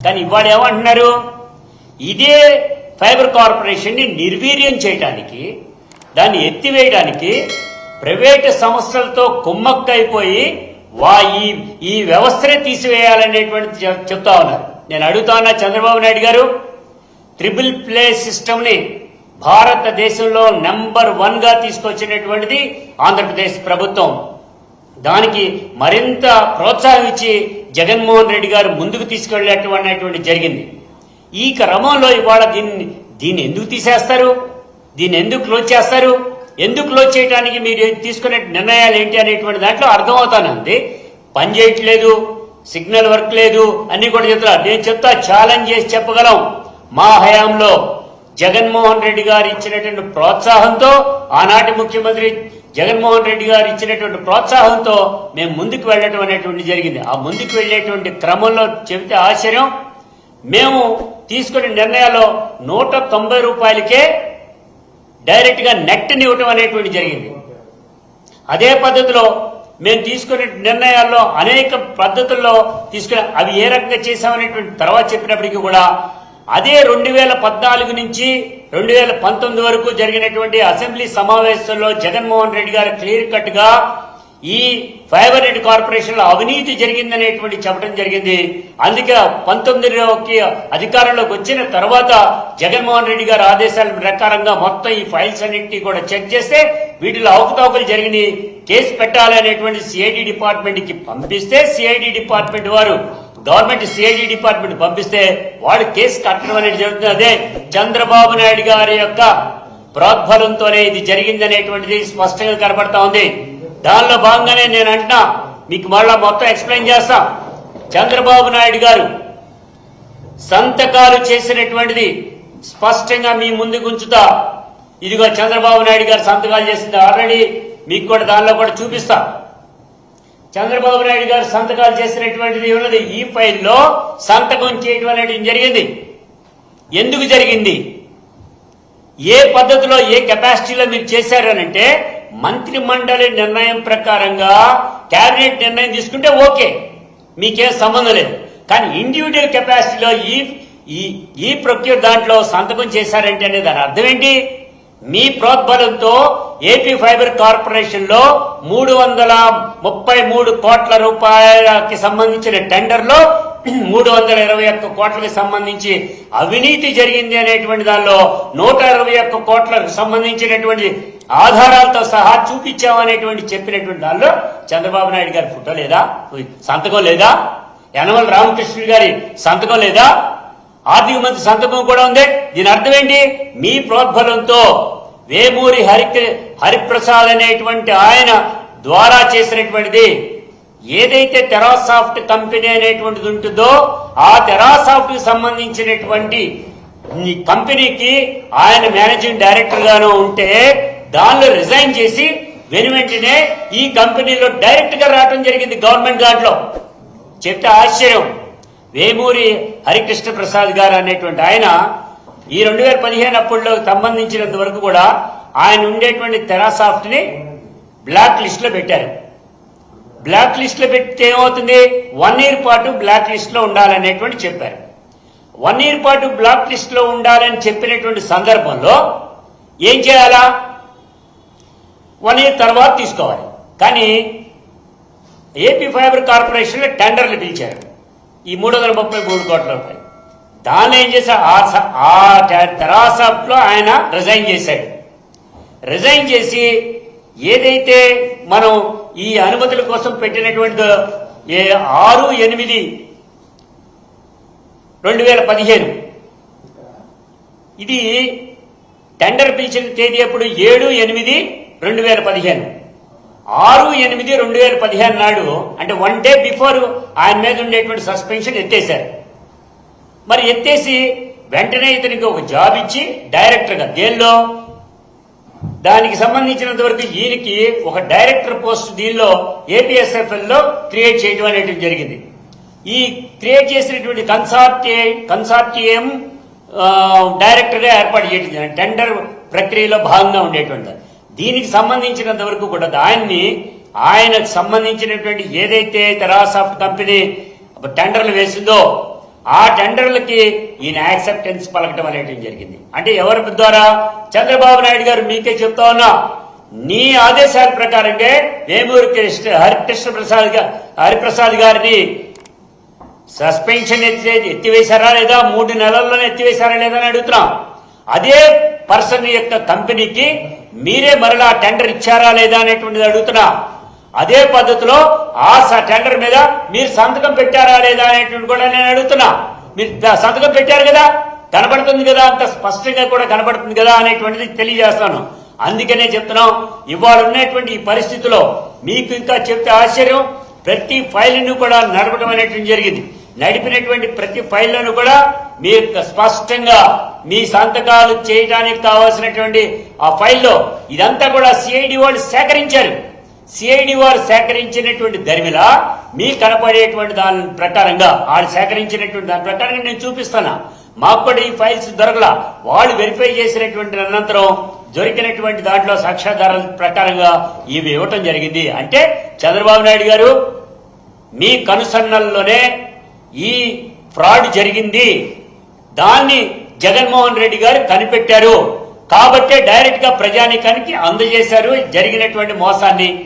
కానీ ఇవాళ ఏమంటున్నారు? ఇదే ఫైబర్ కార్పొరేషన్ని నిర్వీర్యం చేయడానికి దాన్ని ఎత్తివేయడానికి ప్రైవేటు సంస్థలతో కుమ్మక్కైపోయి వా ఈ ఈ వ్యవస్థనే తీసివేయాలనేటువంటి చెప్తా ఉన్నారు. నేను అడుగుతా ఉన్నా చంద్రబాబు నాయుడు గారు ట్రిపుల్ ప్లే సిస్టమ్ని భారతదేశంలో నెంబర్ వన్గా తీసుకొచ్చినటువంటిది ఆంధ్రప్రదేశ్ ప్రభుత్వం. దానికి మరింత ప్రోత్సాహం ఇచ్చి జగన్మోహన్ రెడ్డి గారు ముందుకు తీసుకెళ్ళేటటువంటి జరిగింది. ఈ క్రమంలో ఇవాళ దీన్ని దీన్ని ఎందుకు తీసేస్తారు? దీన్ని ఎందుకు క్లోజ్ చేస్తారు? ఎందుకు క్లోజ్ చేయడానికి మీరు తీసుకునే నిర్ణయాలు ఏంటి అనేటువంటి దాంట్లో అర్థమవుతానండి. పని చేయట్లేదు సిగ్నల్ వర్క్ లేదు అన్ని కూడా చెప్తున్నారు. నేను చెప్తా ఛాలెంజ్ చేసి చెప్పగలం. మా హయాంలో జగన్మోహన్ రెడ్డి గారు ఇచ్చినటువంటి ప్రోత్సాహంతో ఆనాటి ముఖ్యమంత్రి జగన్మోహన్ రెడ్డి గారు ఇచ్చినటువంటి ప్రోత్సాహంతో మేము ముందుకు వెళ్ళటం అనేటువంటి జరిగింది. ఆ ముందుకు వెళ్ళేటువంటి క్రమంలో చెబితే ఆశ్చర్యం. మేము తీసుకునే నిర్ణయాల్లో నూట తొంభై రూపాయలకే డైరెక్ట్గా నెట్ ఇవ్వటం అనేటువంటి జరిగింది. అదే పద్ధతిలో మేము తీసుకునే నిర్ణయాల్లో అనేక పద్ధతుల్లో తీసుకునే అవి ఏ రకంగా చేశామనేటువంటి తర్వాత చెప్పినప్పటికీ కూడా అదే రెండు వేల పద్నాలుగు నుంచి రెండు వేల పంతొమ్మిది వరకు జరిగినటువంటి అసెంబ్లీ సమావేశంలో జగన్మోహన్ రెడ్డి గారు క్లియర్ కట్గా ఈ ఫైబర్ నెట్ కార్పొరేషన్లో అవినీతి జరిగిందనేటువంటి చెప్పడం జరిగింది. అందుకే పంతొమ్మిదిలోకి అధికారంలోకి వచ్చిన తర్వాత జగన్మోహన్ రెడ్డి గారి ఆదేశాల ప్రకారంగా మొత్తం ఈ ఫైల్స్ అన్నింటినీ కూడా చెక్ చేస్తే వీటిలో అవకతవకలు జరిగినాయి కేసు పెట్టాలనేటువంటి సిఐడి డిపార్ట్మెంట్కి పంపిస్తే సిఐడి డిపార్ట్మెంట్ వారు గవర్నమెంట్ సిఐడి డిపార్ట్మెంట్ పంపిస్తే వాళ్ళు కేసు కట్టడం అనేది జరుగుతుంది. అదే చంద్రబాబు నాయుడు గారి యొక్క ప్రోద్బలంతోనే ఇది జరిగిందనేటువంటిది స్పష్టంగా కనబడతా ఉంది. దానిలో భాగంగానే నేను అంటున్నా మీకు మళ్ళా మొత్తం ఎక్స్ప్లెయిన్ చేస్తా. చంద్రబాబు నాయుడు గారు సంతకాలు చేసినటువంటిది స్పష్టంగా మీ ముందుకు ఉంచుతా. ఇదిగో చంద్రబాబు నాయుడు గారు సంతకాలు చేసింది ఆల్రెడీ మీకు కూడా దానిలో కూడా చూపిస్తా. చంద్రబాబు నాయుడు గారు సంతకాలు చేసినటువంటిది ఉన్నది ఈ ఫైల్లో సంతకం చేయటం అనేది జరిగింది. ఎందుకు జరిగింది? ఏ పద్ధతిలో ఏ కెపాసిటీలో మీరు చేశారనంటే మంత్రి మండలి నిర్ణయం ప్రకారంగా క్యాబినెట్ నిర్ణయం తీసుకుంటే ఓకే. మీకేం సంబంధం లేదు. కానీ ఇండివిజువల్ కెపాసిటీలో ఈ ఈ ఈ ప్రొక్యూర్ దాంట్లో సంతకం చేశారంటే అనే దాని అర్థం ఏంటి? మీ ప్రోద్బలంతో ఏపీ ఫైబర్ కార్పొరేషన్లో మూడు వందల ముప్పై మూడు కోట్ల రూపాయలకి సంబంధించిన టెండర్లో మూడు వందల ఇరవై ఒక్క కోట్లకు సంబంధించి అవినీతి జరిగింది అనేటువంటి దానిలో నూట ఇరవై ఒక్క కోట్లకు సంబంధించినటువంటి ఆధారాలతో సహా చూపించామనేటువంటి చెప్పినటువంటి దానిలో చంద్రబాబు నాయుడు గారి ఫోటో లేదా? సంతకం లేదా? యనమల రామకృష్ణుడు గారి సంతకం లేదా? ఆర్థిక మంత్రి సంతకం కూడా ఉంది. దీని అర్థం ఏంటి? మీ ప్రోద్బలంతో వేమూరి హరి హరిప్రసాద్ అనేటువంటి ఆయన ద్వారా చేసినటువంటిది ఏదైతే తెరాసాఫ్ట్ కంపెనీ అనేటువంటిది ఉంటుందో ఆ తెరాసాఫ్ట్కి సంబంధించినటువంటి కంపెనీకి ఆయన మేనేజింగ్ డైరెక్టర్ గాను ఉంటే దానిలో రిజైన్ చేసి వెను వెంటనే ఈ కంపెనీలో డైరెక్ట్గా రావడం జరిగింది గవర్నమెంట్ దాంట్లో. చెప్తే ఆశ్చర్యం. వేమూరి హరికృష్ణ ప్రసాద్ గారు అనేటువంటి ఆయన ఈ రెండు వేల పదిహేను అప్పుడులో సంబంధించినంత వరకు కూడా ఆయన ఉండేటువంటి తెరాసాఫ్ట్ని బ్లాక్ లిస్ట్లో పెట్టారు. బ్లాక్ లిస్ట్లో పెడితే ఏమవుతుంది? వన్ ఇయర్ పాటు బ్లాక్ లిస్ట్లో ఉండాలనేటువంటి చెప్పారు. వన్ ఇయర్ పాటు బ్లాక్ లిస్ట్లో ఉండాలని చెప్పినటువంటి సందర్భంలో ఏం చేయాలా? వన్ ఇయర్ తర్వాత తీసుకోవాలి. కానీ ఏపీ ఫైబర్ కార్పొరేషన్లో టెండర్లు పిలిచారు. ఈ మూడు వందల ముప్పై మూడు కోట్ల రూపాయలు. దాన్ని ఏం చేశారు ఆ స- ఆ ఆయన రిజైన్ చేశాడు. రిజైన్ చేసి ఏదైతే మనం ఈ అనుమతుల కోసం పెట్టినటువంటి ఏ ఆరు ఎనిమిది రెండు వేల పదిహేను. ఇది టెండర్ పిలిచిన తేదీ అప్పుడు ఏడు ఎనిమిది రెండు వేల పదిహేను. ఆరు ఎనిమిది రెండు వేల పదిహేను నాడు అంటే వన్ డే బిఫోర్ ఆయన మీద ఉండేటువంటి సస్పెన్షన్ ఎత్తేశారు. మరి ఎత్తేసి వెంటనే ఇతనికి ఒక జాబ్ ఇచ్చి డైరెక్టర్గా దేనిలో? దానికి సంబంధించినంత వరకు ఈయనకి ఒక డైరెక్టర్ పోస్ట్ దీనిలో ఏపీఎస్ఎఫ్ఎల్లో క్రియేట్ చేయడం అనేటువంటి జరిగింది. ఈ క్రియేట్ చేసినటువంటి కన్సార్టి కన్సార్టియం డైరెక్టర్గా ఏర్పాటు చేయడం టెండర్ ప్రక్రియలో భాగంగా ఉండేటువంటి దీనికి సంబంధించినంత వరకు కూడా దాన్ని ఆయనకు సంబంధించినటువంటి ఏదైతే తెరాసాఫ్ట్ కంపెనీ టెండర్లు వేసిందో ఆ టెండర్లకి ఈయన యాక్సెప్టెన్స్ పలకటం అనేటం జరిగింది. అంటే ఎవరి ద్వారా? చంద్రబాబు నాయుడు గారు మీకే చెప్తా ఉన్నా. నీ ఆదేశాల ప్రకారంగా వేమూరి కృష్ణ హరికృష్ణ ప్రసాద్ హరిప్రసాద్ గారిని సస్పెన్షన్ ఎత్తి ఎత్తివేశారా లేదా? మూడు నెలల్లోనే ఎత్తివేశారా లేదా అని అడుగుతున్నాం. అదే పర్సన్ యొక్క కంపెనీకి మీరే మరలా టెండర్ ఇచ్చారా లేదా అనేటువంటిది అడుగుతున్నా. అదే పద్ధతిలో ఆ టెండర్ మీద మీరు సంతకం పెట్టారా లేదా అనేటువంటి కూడా నేను అడుగుతున్నా. మీరు సంతకం పెట్టారు కదా? కనబడుతుంది కదా? అంత స్పష్టంగా కూడా కనబడుతుంది కదా అనేటువంటిది తెలియజేస్తాను అందుకనే చెప్తున్నాం ఇవాళ ఉన్నటువంటి ఈ పరిస్థితిలో మీకు ఇంకా చెప్తే ఆశ్చర్యం ప్రతి ఫైల్ను కూడా నడపడం అనేటువంటి జరిగింది. నడిపినటువంటి ప్రతి ఫైల్లను కూడా మీరు స్పష్టంగా మీ సంతకాలు చేయడానికి కావాల్సినటువంటి ఆ ఫైల్లో ఇదంతా కూడా సిఐడి వాళ్ళు సేకరించారు. సిఐడి వారు సేకరించినటువంటి దరిమిల మీ కనపడేటువంటి దాని ప్రకారంగా వాళ్ళు సేకరించినటువంటి దాని ప్రకారంగా నేను చూపిస్తాను. మాకు కూడా ఈ ఫైల్స్ దొరకలా. వాళ్ళు వెరిఫై చేసినటువంటి అనంతరం దొరికినటువంటి దాంట్లో సాక్ష్యాధారాల ప్రకారంగా ఇవి ఇవ్వటం జరిగింది. అంటే చంద్రబాబు నాయుడు గారు మీ కనుసన్నల్లోనే ఈ ఫ్రాడ్ జరిగింది. దాన్ని జగన్మోహన్ రెడ్డి గారు కనిపెట్టారు. కాబట్టే డైరెక్ట్గా ప్రజానీకానికి అందజేశారు. జరిగినటువంటి మోసాన్ని